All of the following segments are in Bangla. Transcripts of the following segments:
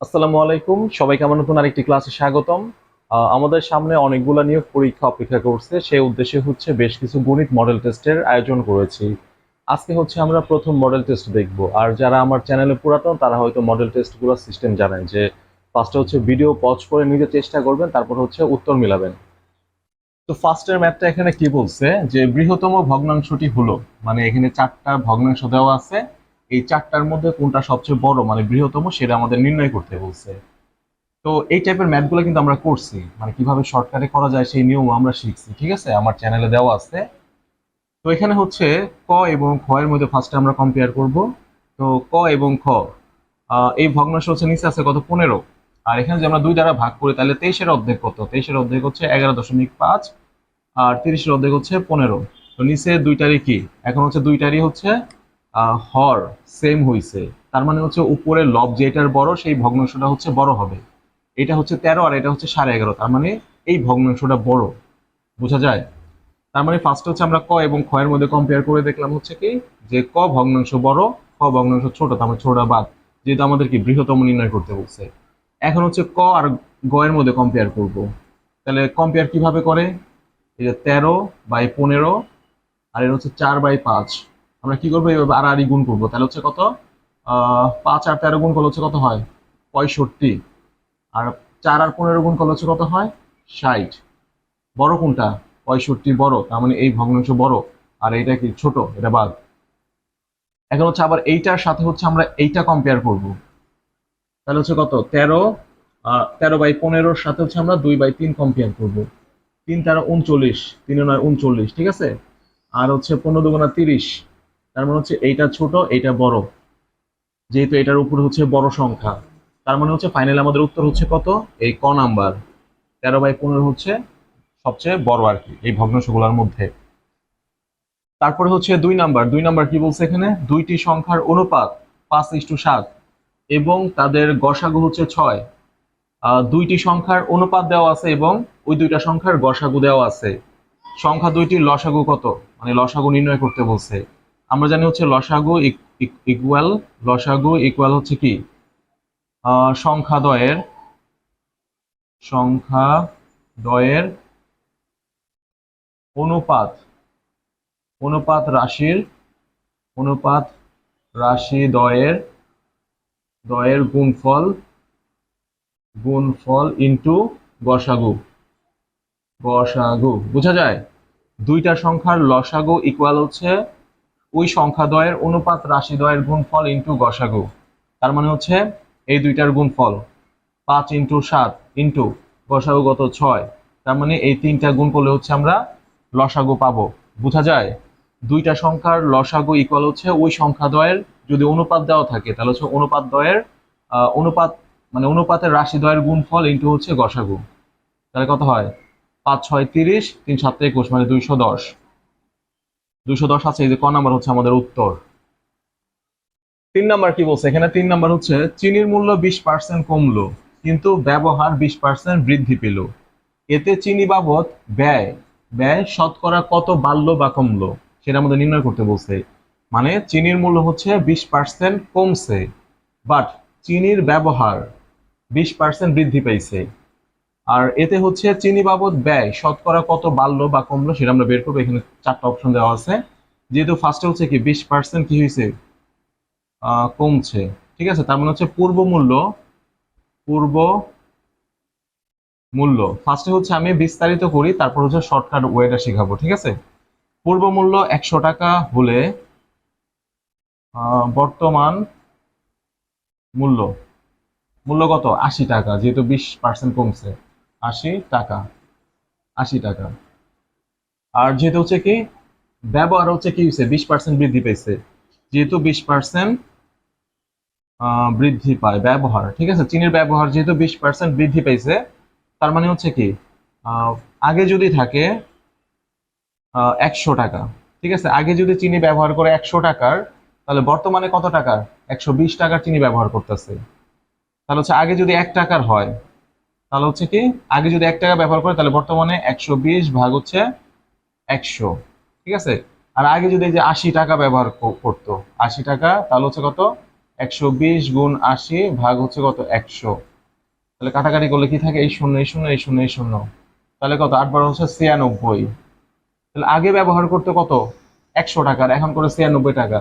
আসসালামু আলাইকুম। সবাইকে আমার নতুন আরেকটি ক্লাসে স্বাগতম। আমাদের সামনে অনেকগুলো নিয়োগ পরীক্ষা অপেক্ষা করছে। সেই উদ্দেশ্যে হচ্ছে বেশ কিছু গণিত মডেল টেস্টের আয়োজন করেছি। আজকে হচ্ছে আমরা প্রথম মডেল টেস্ট দেখব। আর যারা আমার চ্যানেলে পুরাতন, তারা হয়তো মডেল টেস্টগুলো সিস্টেম জানেন যে ফার্স্টে হচ্ছে ভিডিও পজ করে নিজে চেষ্টা করবেন, তারপর হচ্ছে উত্তর মিলাবেন। তো ফার্স্টের ম্যাথটা এখানে কি বলছে? যে বৃহত্তম ভগ্নাংশটি হলো মানে এখানে চারটা ভগ্নাংশ দেওয়া আছে। এই চারটার মধ্যে কোনটা সবচেয়ে বড় মানে বৃহত্তম, সেটা আমাদের নির্ণয় করতে বলছে। তো এই টাইপের ম্যাথগুলো কিন্তু আমরা করছি মানে কীভাবে শর্টকাটে করা যায় সেই নিয়ম আমরা শিখছি, ঠিক আছে? আমার চ্যানেলে দেওয়া আছে। তো এখানে হচ্ছে ক এবং খ এর মধ্যে ফার্স্টে আমরা কম্পেয়ার করব। তো ক এবং খ এই ভগ্নাংশ হচ্ছে নিচে আছে কত? পনেরো। আর এখানে যদি আমরা দুই দ্বারা ভাগ করি, তাহলে তেইশের অর্ধেক কত? তেইশের অর্ধেক হচ্ছে এগারো দশমিক পাঁচ, আর তিরিশের অর্ধেক হচ্ছে পনেরো। তো নিচে দুইটারই কি? এখন হচ্ছে দুইটারই হচ্ছে হর সেম হইছে। তার মানে হচ্ছে উপরে লব যেটার বড়, সেই ভগ্নাংশটা হচ্ছে বড় হবে। এটা হচ্ছে তেরো আর এটা হচ্ছে সাড়ে এগারো। তার মানে এই ভগ্নাংশটা বড়। বোঝা যায়? তার মানে ফার্স্ট হচ্ছে আমরা ক এবং খ এর মধ্যে কম্পেয়ার করে দেখলাম হচ্ছে কি, যে ক ভগ্নাংশ বড়, খ ভগ্নাংশ ছোট, তার মানে ছোটটা বাদ। যেহেতু আমাদের কি বৃহত্তম নির্ণয় করতে বলছে। এখন হচ্ছে ক আর গ এর মধ্যে কম্পেয়ার করব। তাহলে কম্পেয়ার কীভাবে করে? এই তেরো বাই পনেরো, আর এর হচ্ছে চার বাই পাঁচ। আমরা কি করব? এইভাবে আড়াআড়ি গুণ করব। তাহলে হচ্ছে কত? পাঁচ আর তেরো গুণ করলে হচ্ছে কত হয়? পঁয়ষট্টি। আর চার আর পনেরো গুণ করলে হচ্ছে কত হয়? ষাট। বড় কোনটা? পঁয়ষট্টি বড়। তার মানে এই ভগ্নাংশ বড়। আর এইটা কি ছোট? এটা বাদ। এখন হচ্ছে আবার এইটার সাথে হচ্ছে আমরা এইটা কম্পেয়ার করব। তাহলে হচ্ছে কত? তেরো। তেরো বাই পনেরোর সাথে হচ্ছে আমরা দুই বাই তিন কম্পেয়ার করব। তিন তেরো উনচল্লিশ। তিনে নয় উনচল্লিশ। ঠিক আছে? আর হচ্ছে পনেরো দুগুণা তিরিশ। তার মানে হচ্ছে এইটা ছোট, এইটা বড়। যেহেতু এটার উপর হচ্ছে বড় সংখ্যা, তার মানে হচ্ছে ফাইনাল আমাদের উত্তর হচ্ছে কত? এই ক নাম্বার। তেরো বাই পনেরো হচ্ছে সবচেয়ে বড় আর কি, এই ভগ্নাংশগুলোর মধ্যে। তারপরে হচ্ছে দুই নাম্বার। দুই নাম্বার কি বলছে এখানে? দুইটি সংখ্যার অনুপাত পাঁচ ইস্টু সাত এবং তাদের গসাগু হচ্ছে ছয়। দুইটি সংখ্যার অনুপাত দেওয়া আছে এবং ওই দুইটা সংখ্যার গসাগু দেওয়া আছে। সংখ্যা দুইটির লসাগু কত? মানে লসাগু নির্ণয় করতে বলছে। আমরা জানি হচ্ছে লসাগু ইকুয়াল লসাগু ইকুয়াল হচ্ছে কি? সংখ্যা দয়ের সংখ্যা দয়ের অনুপাত অনুপাত রাশির, অনুপাত রাশি দয়ের দয়ের গুণফল গুণফল ইনটু গসাগু। গসাগু, বোঝা যায়? দুইটা সংখ্যার লসাগু ইকুয়াল হচ্ছে ওই সংখ্যা দ্বয়ের অনুপাত রাশি দ্বয়ের গুণফল ইন্টু গসাগু। তার মানে হচ্ছে এই দুইটার গুণফল পাঁচ ইন্টু সাত ইন্টু গসাগু গত ছয়। তার মানে এই তিনটা গুণ করলে হচ্ছে আমরা লসাগু পাবো। বোঝা যায়? দুইটা সংখ্যার লসাগু ইকুয়াল হচ্ছে ওই সংখ্যা দ্বয়ের যদি অনুপাত দেওয়া থাকে, তাহলে হচ্ছে অনুপাত দ্বয়ের অনুপাত মানে অনুপাতের রাশি দ্বয়ের গুণফল ইন্টু হচ্ছে গসাগু। তাহলে কত হয়? পাঁচ, ছয়, তিরিশ, তিন, সাত, একুশ মানে দুইশো দশ। দুইশো দশ আছে, এই যে ক নাম্বার হচ্ছে আমাদের উত্তর। তিন নাম্বার কি বলছে? এখানে তিন নাম্বার হচ্ছে, চিনির মূল্য বিশ পার্সেন্ট কমলো, কিন্তু ব্যবহার বিশ পার্সেন্ট বৃদ্ধি পেল। এতে চিনি বাবদ ব্যয় ব্যয় শতকরা কত বাড়লো বা কমলো, সেটা আমাদের নির্ণয় করতে বলছে। মানে চিনির মূল্য হচ্ছে বিশ পার্সেন্ট কমছে বাট চিনির ব্যবহার বিশ পার্সেন্ট বৃদ্ধি পেয়েছে। আর এতে হচ্ছে চিনি বাবদ ব্যয়, শতকরা কত বাড়লো বা কমলো সেটা আমরা বের করব। এখানে চারটা অপশন দেওয়া আছে। যেহেতু ফার্স্টে হচ্ছে কি, বিশ পার্সেন্ট কি হয়েছে? কমছে। ঠিক আছে? তার মানে হচ্ছে পূর্ব মূল্য পূর্ব মূল্য। ফার্স্টে হচ্ছে আমি বিস্তারিত করি, তারপর হচ্ছে শর্টকাট ওয়েটা শেখাবো। ঠিক আছে? পূর্ব মূল্য একশো টাকা হলে বর্তমান মূল্য মূল্য কত? আশি টাকা, যেহেতু বিশ পার্সেন্ট কমছে। আশি টাকা আশি টাকা। আর যেহেতু হচ্ছে কি, ব্যবহার হচ্ছে কি হয়েছে বিশ পার্সেন্ট বৃদ্ধি পেয়েছে যেহেতু বিশ পার্সেন্ট বৃদ্ধি পায় ব্যবহার, ঠিক আছে? চীনের ব্যবহার যেহেতু বিশ পার্সেন্ট বৃদ্ধি পেয়েছে তার মানে হচ্ছে কি আগে যদি থাকে একশো টাকা, ঠিক আছে? আগে যদি চিনি ব্যবহার করে একশো টাকার, তাহলে বর্তমানে কত টাকার? একশো বিশ টাকার চিনি ব্যবহার করতেছে। তাহলে হচ্ছে আগে যদি এক টাকার হয় তাহলে হচ্ছে কি, আগে যদি এক টাকা ব্যবহার করে, তাহলে বর্তমানে একশো বিশ ভাগ হচ্ছে একশো, ঠিক আছে? আর আগে যদি যে আশি টাকা ব্যবহার করতো, আশি টাকা, তাহলে হচ্ছে কত? একশো বিশ গুণ আশি ভাগ হচ্ছে কত? একশো। তাহলে কাটাকাটি করলে কি থাকে? এই শূন্য এই শূন্য এই শূন্য এই শূন্য। তাহলে কত? আট বার হচ্ছে ছিয়ানব্বই। তাহলে আগে ব্যবহার করতে কত? একশো টাকার এখন করে ছিয়ানব্বই টাকা।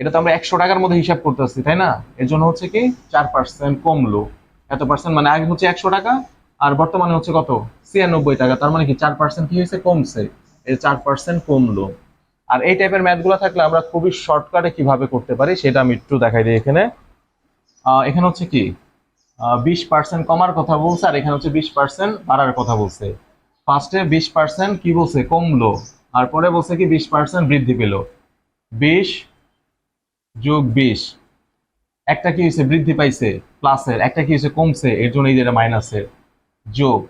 এটা তো আমরা একশো টাকার মধ্যে হিসাব করতেছি, তাই না? এর জন্য হচ্ছে কি, চার পার্সেন্ট কমলো। এত পার্সেন্ট মানে আগে হচ্ছে একশো টাকা, আর বর্তমানে হচ্ছে কত? ছিয়ানব্বই টাকা। তার মানে কি চার পার্সেন্ট কি হয়েছে? কমছে। এই চার পার্সেন্ট কমলো। আর এই টাইপের ম্যাথগুলো থাকলে আমরা খুবই শর্টকাটে কীভাবে করতে পারি, সেটা আমি একটু দেখাই দিই এখানে। এখানে হচ্ছে কি? বিশ পার্সেন্ট কমার কথা বলছে, আর এখানে হচ্ছে বিশ পার্সেন্ট বাড়ার কথা বলছে। ফার্স্টে বিশ পার্সেন্ট কি বলছে? কমলো। আর পরে বলছে কি বিশ পার্সেন্ট বৃদ্ধি পেল। বিশ যোগ বিশ। একটা কি হয়েছে? বৃদ্ধি পাইছে প্লাসের একটা কি হয়েছে? কমছে, এর জন্য এই যেটা মাইনাসের যোগ।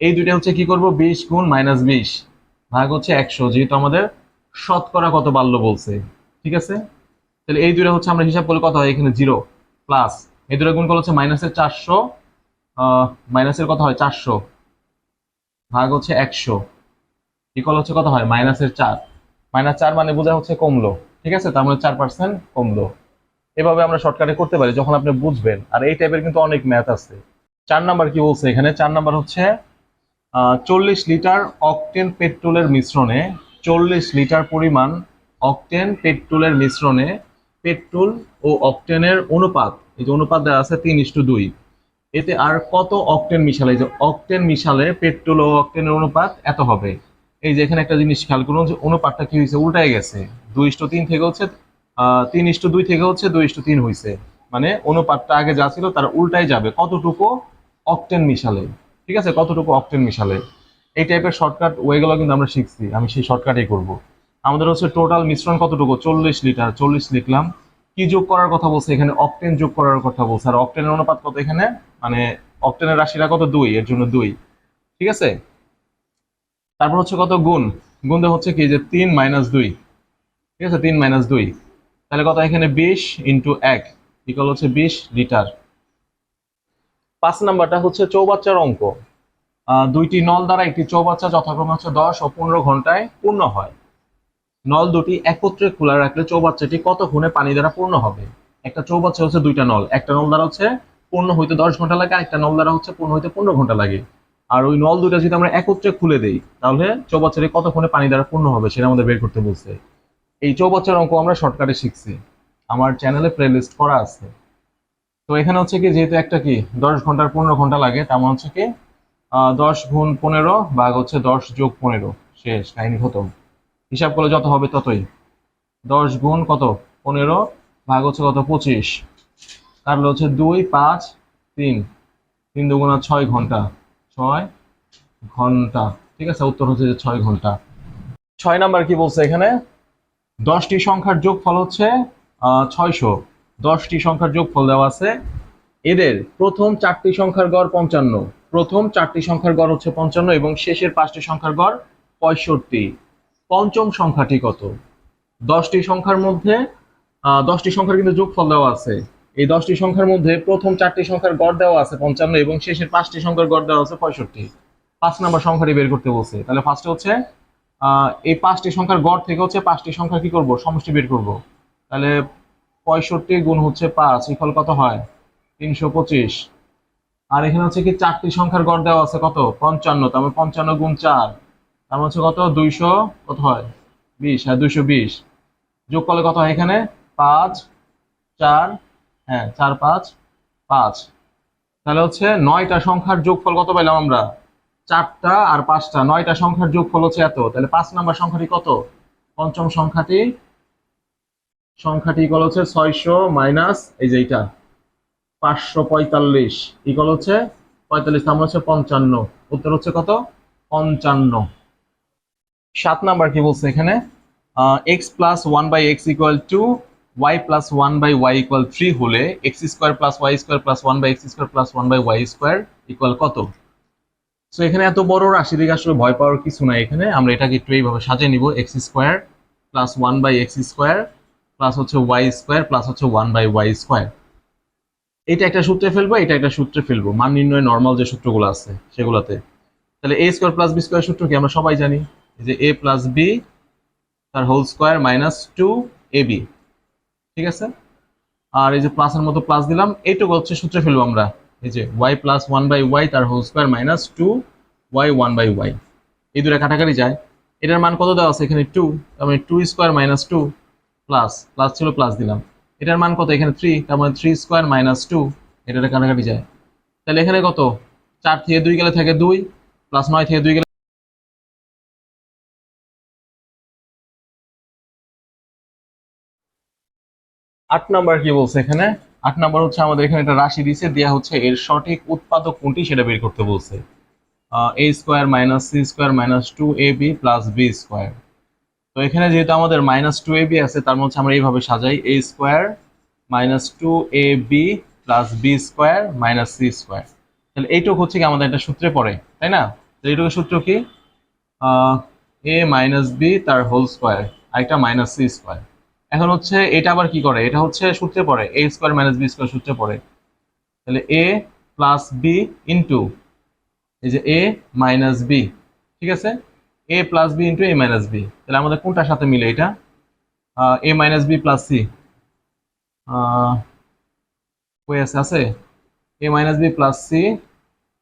এই দুইটা হচ্ছে কি করব? বিশ গুণ মাইনাস বিশ ভাগ হচ্ছে একশো, যেহেতু আমাদের শতকরা কত বাড়লো বলছে। ঠিক আছে? তাহলে এই দুইটা হচ্ছে আমরা হিসাব করলে কত হয়? এখানে জিরো প্লাস এই দুটো গুণ করলে হচ্ছে মাইনাসের চারশো মাইনাসের কত হয়? চারশো ভাগ হচ্ছে একশো। ইকুয়াল হচ্ছে কত হয়? মাইনাসের চার। মাইনাস চার মানে বোঝা হচ্ছে কমলো। ঠিক আছে? তার মানে চার পার্সেন্ট কমলো। এভাবে আমরা শর্টকাটে করতে পারি যখন আপনি বুঝবেন। আর এই টাইপের কিন্তু অনেক ম্যাথ আছে। চার নাম্বার কি বলছে এখানে? চার নাম্বার হচ্ছে চল্লিশ লিটার অকটেন পেট্রোলের মিশ্রণে চল্লিশ লিটার পরিমাণ অকটেন পেট্রোলের মিশ্রণে পেট্রোল ও অকটেনের অনুপাত, এই যে অনুপাত দেওয়া আছে তিন ইস্টু দুই, এতে আর কত অকটেন মিশালে? যে অকটেন মিশালে পেট্রোল ও অকটেনের অনুপাত এত হবে। এই যে এখানে একটা জিনিস খেয়াল করুন যে অনুপাতটা কি হয়েছে? উল্টায় গেছে। দুই ইস্টু তিন থেকে হচ্ছে তিন ইস্টু দুই থেকে হচ্ছে দুই ইস্টু তিন হয়েছে মানে অনুপাতটা আগে যা ছিল তার উল্টাই যাবে। কতটুকু? অকটেন মিশালে। ঠিক আছে? কতটুকু অকটেন মিশালে? এই টাইপের শর্টকাট ওয়েগুলো কিন্তু আমরা শিখছি। আমি সেই শর্টকাটেই করব। আমাদের হচ্ছে টোটাল মিশ্রণ কতটুকু? চল্লিশ লিটার চল্লিশ লিখলাম। কি যোগ করার কথা বলছে? এখানে অকটেন যোগ করার কথা বলছে। আর অকটেনের অনুপাত কত এখানে? মানে অকটেনের রাশিটা কত? দুই। এর জন্য দুই। ঠিক আছে? তারপর হচ্ছে কত? গুণ। গুণ হচ্ছে কি? যে তিন মাইনাস দুই। ঠিক আছে? তিন মাইনাস দুই। তাহলে কত? এখানে বিশ ইন্টু এক ইকুয়াল হচ্ছে বিশ লিটার। পাঁচ নাম্বারটা হচ্ছে চৌবাচ্চার অঙ্ক। দুইটি নল দ্বারা একটি চৌবাচ্চা যথাক্রমে হচ্ছে দশ ও পনেরো ঘন্টায় পূর্ণ হয়। নল দুটি একত্রে খোলা রাখলে চৌবাচ্চাটি কত কতক্ষণে পানি দ্বারা পূর্ণ হবে? একটা চৌবাচ্চা হচ্ছে দুইটা নল, একটা নল দ্বারা হচ্ছে পূর্ণ হইতে দশ ঘণ্টা লাগে একটা নল দ্বারা হচ্ছে পূর্ণ হইতে পনেরো ঘণ্টা লাগে। আর ওই নল দুটা যদি আমরা একত্রে খুলে দেই, তাহলে চৌবাচ্চাটি কতক্ষণে পানি দ্বারা পূর্ণ হবে সেটা আমাদের বের করতে বলছে। এই চৌবাচ্চার অঙ্ক আমরা শর্টকাটে শিখছি। আমার চ্যানেলে প্লে লিস্ট করা আছে। তো এখানে হচ্ছে কি, যেহেতু একটা কি, দশ ঘণ্টার পনেরো ঘণ্টা লাগে তেমন হচ্ছে কি দশ গুণ পনেরো ভাগ হচ্ছে দশ যোগ পনেরো, শেষ, কাহিনী খতম। হিসাব করলে যত হবে ততই। দশ গুণ কত? পনেরো ভাগ হচ্ছে কত? পঁচিশ। তাহলে হচ্ছে দুই, পাঁচ, তিন। তিন দুগুণা ছয় ঘণ্টা। ছয় ঘণ্টা। ঠিক আছে, উত্তর হচ্ছে যে ছয় ঘণ্টা। ছয় নাম্বার কি বলছে এখানে? দশটি সংখ্যার যোগফল হচ্ছে ছয়শো। দশটি সংখ্যার যোগফল দেওয়া আছে। এদের প্রথম চারটি সংখ্যার গড় পঞ্চান্ন। প্রথম চারটি সংখ্যার গড় হচ্ছে পঞ্চান্ন এবং শেষের পাঁচটি সংখ্যার গড় পঁয়ষট্টি। পঞ্চম সংখ্যাটি কত? দশটি সংখ্যার মধ্যে দশটি সংখ্যার কিন্তু যোগফল দেওয়া আছে। এই দশটি সংখ্যার মধ্যে প্রথম চারটি সংখ্যার গড় দেওয়া আছে পঞ্চান্ন এবং শেষের পাঁচটি সংখ্যার গড় দেওয়া আছে পঁয়ষট্টি। পাঁচ নাম্বার সংখ্যাটি বের করতে বলছে। তাহলে ফার্স্টে হচ্ছে এই পাঁচটি সংখ্যার গড় থেকে হচ্ছে পাঁচটি সংখ্যা কি করব? সমষ্টি বের করব। তাহলে পঁয়ষট্টি গুণ হচ্ছে পাঁচ ইফল কত হয়? তিনশো পঁচিশ। আর এখানে হচ্ছে কি চারটি সংখ্যার গড় দেওয়া আছে কত? পঞ্চান্ন, তার মানে পঞ্চান্ন গুণ চার। তার মানে হচ্ছে কত? দুইশো, কত হয়? বিশ হ্যাঁ দুইশো বিশ। যোগ করলে কত হয় এখানে? পাঁচ, চার হ্যাঁ চার, পাঁচ পাঁচ। তাহলে হচ্ছে নয়টা সংখ্যার যোগফল কত পাইলাম আমরা? চারটা আর পাঁচটা, নয়টা সংখ্যার যোগফল হচ্ছে এত। তাহলে পাঁচ নাম্বার সংখ্যাটি কত? পঞ্চম সংখ্যাটি সংখ্যাটি ইকল হচ্ছে ছয়শো মাইনাস এই যে এইটা, পাঁচশো পঁয়তাল্লিশ ইকল হচ্ছে পঁয়তাল্লিশ নাম হচ্ছে পঞ্চান্ন। উত্তর হচ্ছে কত? পঞ্চান্ন। সাত নাম্বার কি বলছে এখানে? X plus one by x equal to y plus one by y equal three হলে x square plus y square plus one by x square plus one by y square equal কত? সো এখানে এত বড় রাশি দিকে আসলে ভয় পাওয়ার কিছু নাই এখানে। আমরা এটাকে একটু এইভাবে সাজিয়ে নিব x square plus one by x square plus হচ্ছে ওয়াই স্কোয়ার প্লাস হচ্ছে ওয়ান বাই ওয়াই স্কোয়ার এটা একটা সূত্রে ফেলব, এটা একটা সূত্রে ফেলব। মান নির্ণয় নর্মাল যে সূত্রগুলো আছে সেগুলোতে। তাহলে A square plus B square সূত্র কি আমরা সবাই জানি? যে এ প্লাস বি তার whole square minus two A B ঠিক আছে? আর এই যে প্লাসের মতো প্লাস দিলাম, এইটুকু হচ্ছে সূত্রে ফেলব আমরা। এই যে y plus one by y তার whole square minus two y one by y এই দুটো কাটাকাটি যায়। এটার মান কত দেওয়া আছে এখানে টু তার মানে two square minus two plus plus ছিল প্লাস দিলাম। এটার মান কত? এখানে থ্রি তার মানে থ্রি স্কোয়ার মাইনাস টু এটা কাটাকাটি যায়। তাহলে এখানে কত? চার থেকে দুই গেলে থাকে দুই প্লাস নয় থেকে দুই গেলে আট নাম্বার কি বলছে এখানে? আট নাম্বার হচ্ছে আমাদের এখানে একটা রাশি দিছে, দেয়া হচ্ছে এর সঠিক উৎপাদক কোনটি সেটা বের করতে বলছে। A square minus C square minus two A B plus B square তো এখানে যেহেতু আমাদের মাইনাস টু এ বি আছে, তার মধ্যে আমরা এইভাবে সাজাই A square minus two A B plus B square minus C square তাহলে এইটুকু হচ্ছে কি আমাদের একটা সূত্রে পড়ে, তাই না? তো এইটুকু সূত্র কি? এ মাইনাস বি তার হোল স্কোয়ার আরেকটা মাইনাস সি স্কোয়ার এখন হচ্ছে এটা আবার কি করে? এটা হচ্ছে সূত্রে পড়ে। A square minus B square সূত্রে পড়ে। তাহলে এ প্লাস বি ইন্টু এই যে এ মাইনাস বি ঠিক আছে? A plus B into A minus B তাহলে আমাদের কোনটার সাথে মিলে এটা? A minus B plus C কই আছে? আছে? A minus B plus C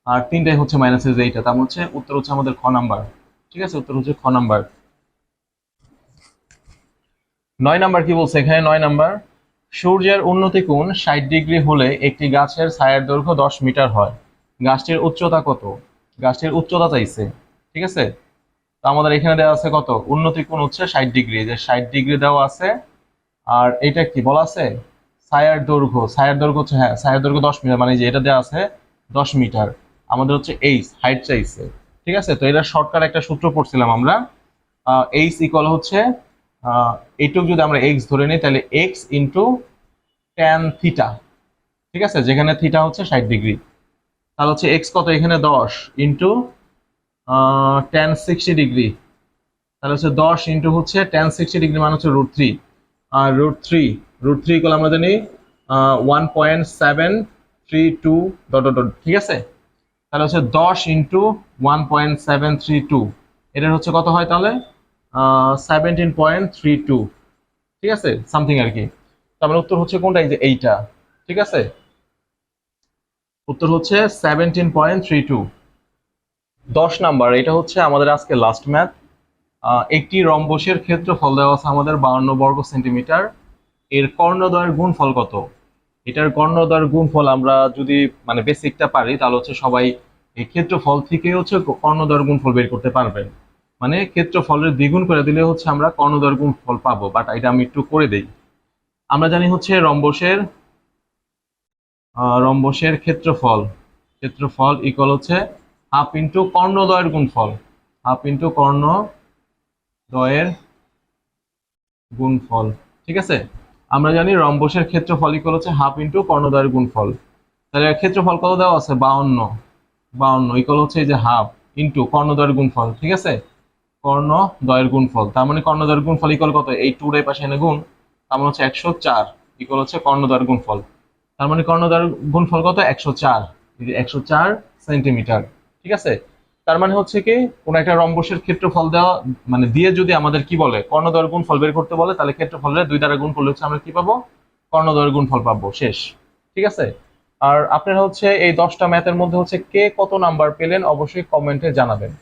আর তিনটাই হচ্ছে মাইনাসের এইটা। তার মানে হচ্ছে উত্তর হচ্ছে আমাদের খ নাম্বার ঠিক আছে? উত্তর হচ্ছে খ নাম্বার নয় নাম্বার কি বলছে এখানে? নয় নাম্বার, সূর্যের উন্নতি কোণ ষাট ডিগ্রি হলে একটি গাছের ছায়ার দৈর্ঘ্য দশ মিটার হয়। গাছটির উচ্চতা কত? গাছটির উচ্চতা চাইছে, ঠিক আছে? তো আমাদের এখানে দেওয়া আছে কত? উন্নতি কোণ হচ্ছে ষাট ডিগ্রি। যে ষাট ডিগ্রি দেওয়া আছে, আর এটা কি বলা আছে? ছায়ার দৈর্ঘ্য। ছায়ার দৈর্ঘ্য হচ্ছে হ্যাঁ ছায়ার দৈর্ঘ্য দশ মিটার মানে যে এটা দেওয়া আছে দশ মিটার। আমাদের হচ্ছে এইচ হাইট চাইছে, ঠিক আছে? তো এটা শর্টকাট একটা সূত্র পড়ছিলাম আমরা। এইচ ইকুয়াল হচ্ছে এইটুক যদি আমরা এক্স ধরে নিই, তাহলে এক্স ইন্টু ট্যান থিটা ঠিক আছে? যেখানে থিটা হচ্ছে ষাট ডিগ্রি। তাহলে হচ্ছে এক্স কত? এখানে দশ ইন্টু টেন সিক্সটি ডিগ্রি। তাহলে হচ্ছে দশ ইন্টু হচ্ছে টেন সিক্সটি ডিগ্রি মানে হচ্ছে রুট থ্রি আর root three root three equal আমরা জানি one point seven three two dot dot ঠিক আছে? তাহলে হচ্ছে দশ into one point seven three two এটার হচ্ছে কত হয় তাহলে? সেভেন্টিন পয়েন্ট থ্রি টু ঠিক আছে? সামথিং আর কি। তারপরে উত্তর হচ্ছে কোনটা? এই যে এইটা। ঠিক আছে? উত্তর হচ্ছে সেভেন্টিন পয়েন্ট থ্রি টু দশ নাম্বার, এটা হচ্ছে আমাদের আজকে লাস্ট ম্যাথ একটি রম্বসের ক্ষেত্রফল দেওয়া আছে আমাদের বাউন্ন বর্গ সেন্টিমিটার। এর কর্ণদ্বয়ের গুণফল কত? এটার কর্ণদ্বয়ের গুণফল আমরা যদি মানে বেসিকটা পারি, তাহলে হচ্ছে সবাই এই ক্ষেত্রফল থেকে হচ্ছে কর্ণদ্বয়ের গুণফল বের করতে পারবেন। মানে ক্ষেত্রফলের দ্বিগুণ করে দিলে হচ্ছে আমরা কর্ণদ্বয়ের গুণফল পাবো বাট এটা আমি একটু করে দেই। আমরা জানি হচ্ছে রম্বসের রম্বসের ক্ষেত্রফল ক্ষেত্রফল ইকুয়াল হচ্ছে হাফ ইন্টু কর্ণদ্বয়ের গুণফল হাফ ইন্টু কর্ণ দ্বয়ের গুণফল, ঠিক আছে? আমরা জানি রম্বসের ক্ষেত্রফল ইকুয়াল হচ্ছে হাফ ইন্টু কর্ণদ্বয়ের গুণফল। তাহলে ক্ষেত্রফল কত দেওয়া আছে? বাউন্ন বাউন্ন ইকুয়াল হচ্ছে এই যে হাফ ইন্টু কর্ণদ্বয়ের গুণফল, ঠিক আছে? কর্ণ দয়ের গুণফল। তার মানে কর্ণ দয়ের গুণফল ইকুয়াল কত? এই টুর এই পাশে এনে গুণ, তার মানে হচ্ছে একশো চার। ইকুয়াল হচ্ছে কর্ণ দয়ের গুণফল। তার মানে কর্ণ দয়ের গুণফল কত? একশো চার। একশো চার সেন্টিমিটার ঠিক আছে? তার মানে হচ্ছে কি, কোন একটা রম্বসের ক্ষেত্রফল দেওয়া মানে দিয়ে যদি আমাদের কি বলে কর্ণদ্বয়ের গুণফল বের করতে বলে, তাহলে ক্ষেত্রফলের দুই দ্বারা গুণফল হচ্ছে আমরা কি পাবো? কর্ণদ্বয়ের গুণফল পাবো। শেষ। ঠিক আছে? আর আপনারা হচ্ছে এই দশটা ম্যাথের মধ্যে হচ্ছে কে কত নাম্বার পেলেন, অবশ্যই কমেন্টে জানাবেন।